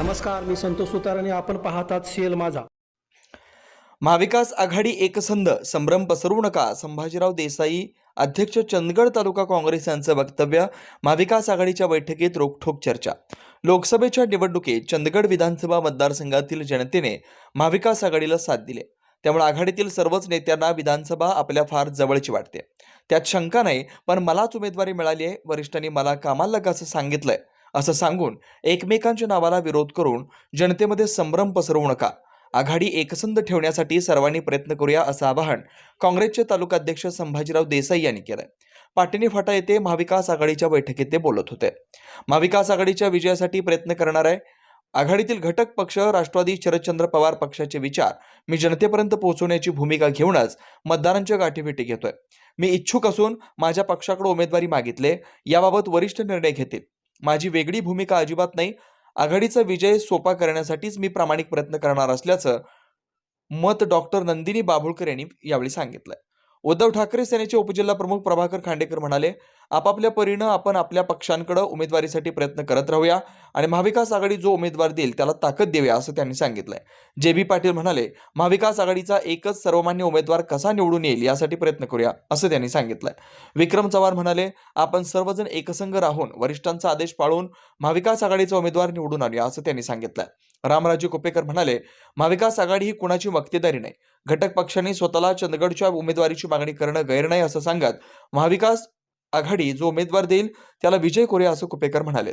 नमस्कार मी संतोष सुतार आणि आपण पाहतात सीएल माझा. महाविकास आघाडी एकसंध संभ्रम पसरवू नका संभाजीराव देसाई अध्यक्ष चंदगड तालुका काँग्रेस यांचं वक्तव्य महाविकास आघाडीच्या बैठकीत रोखठोक चर्चा. लोकसभेच्या निवडणुकीत चंदगड विधानसभा मतदारसंघातील जनतेने महाविकास आघाडीला साथ दिली. त्यामुळे आघाडीतील सर्वच नेत्यांना विधानसभा आपल्या फार जवळची वाटते. त्यात शंका नाही पण मलाच उमेदवारी मिळाली आहे वरिष्ठांनी मला कामाला लागा असं सांगितलंय. असं सांगून एकमेकांच्या नावाला विरोध करून जनतेमध्ये संभ्रम पसरवू नका. आघाडी एकसंध ठेवण्यासाठी सर्वांनी प्रयत्न करूया असं आवाहन काँग्रेसचे तालुकाध्यक्ष संभाजीराव देसाई यांनी केलं पाटणी फाटा येथे महाविकास आघाडीच्या बैठकीत ते बोलत होते. महाविकास आघाडीच्या विजयासाठी प्रयत्न करणार आहे. आघाडीतील घटक पक्ष राष्ट्रवादी शरदचंद्र पवार पक्षाचे विचार मी जनतेपर्यंत पोहोचवण्याची भूमिका घेऊनच मतदारांच्या गाठीभेटी घेतोय. मी इच्छुक असून माझ्या पक्षाकडे उमेदवारी मागितले याबाबत वरिष्ठ निर्णय घेतील. माझी वेगळी भूमिका अजिबात नाही. आघाडीचा विजय सोपा करण्यासाठीच मी प्रामाणिक प्रयत्न करणार असल्याचं मत डॉक्टर नंदिनी बाभुळकर यांनी यावेळी सांगितलंय. उद्धव ठाकरे सेनेचे उपजिल्हा प्रमुख प्रभाकर खांडेकर म्हणाले आपापल्या परीनं आपण आपल्या पक्षांकडं उमेदवारीसाठी प्रयत्न करत राहूया आणि महाविकास आघाडी जो उमेदवार देईल त्याला ताकद देऊया असं त्यांनी सांगितलंय. जे बी पाटील म्हणाले महाविकास आघाडीचा एकच सर्वमान्य उमेदवार कसा निवडून येईल यासाठी प्रयत्न करूया असं त्यांनी सांगितलंय. विक्रम चव्हाण म्हणाले आपण सर्वजण एकसंघ राहून वरिष्ठांचा आदेश पाळून महाविकास आघाडीचा उमेदवार निवडून आणूया असं त्यांनी सांगितलंय. रामराजे कुपेकर म्हणाले महाविकास आघाडी ही कुणाची मक्तेदारी नाही. घटक पक्षांनी स्वतःला चंदगडच्या उमेदवारीची मागणी करणं गैर नाही असं सांगत महाविकास आघाडी जो उमेदवार देईल त्याला विजय कोरे असं कुपेकर म्हणाले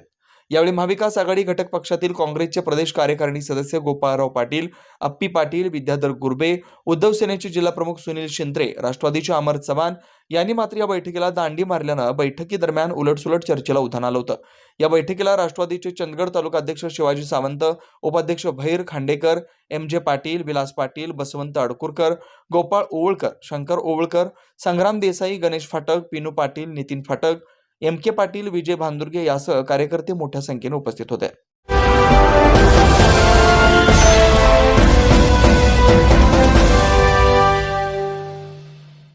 यावेळी महाविकास आघाडी घटक पक्षातील काँग्रेसचे प्रदेश कार्यकारिणी सदस्य गोपाळराव पाटील अप्पी पाटील विद्याधर गुर्बे उद्धव सेनेचे जिल्हाप्रमुख सुनील शिंत्रे राष्ट्रवादीचे अमर चव्हाण यांनी मात्र या बैठकीला दांडी मारल्यानं बैठकीदरम्यान उलटसुलट चर्चेला उधाण आलं होतं. या बैठकीला राष्ट्रवादीचे चंदगड तालुका अध्यक्ष शिवाजी सावंत उपाध्यक्ष Bhair Khandekar M J Patil Vilas Patil Baswant Adkurkar Gopal Ovalkar Shankar Ovalkar Sangram Desai Ganesh Phatak Pinu Patil Nitin Phatak M K Patil Vijay Bhandurge यासह कार्यकर्ते मोठ्या संख्येने उपस्थित होते.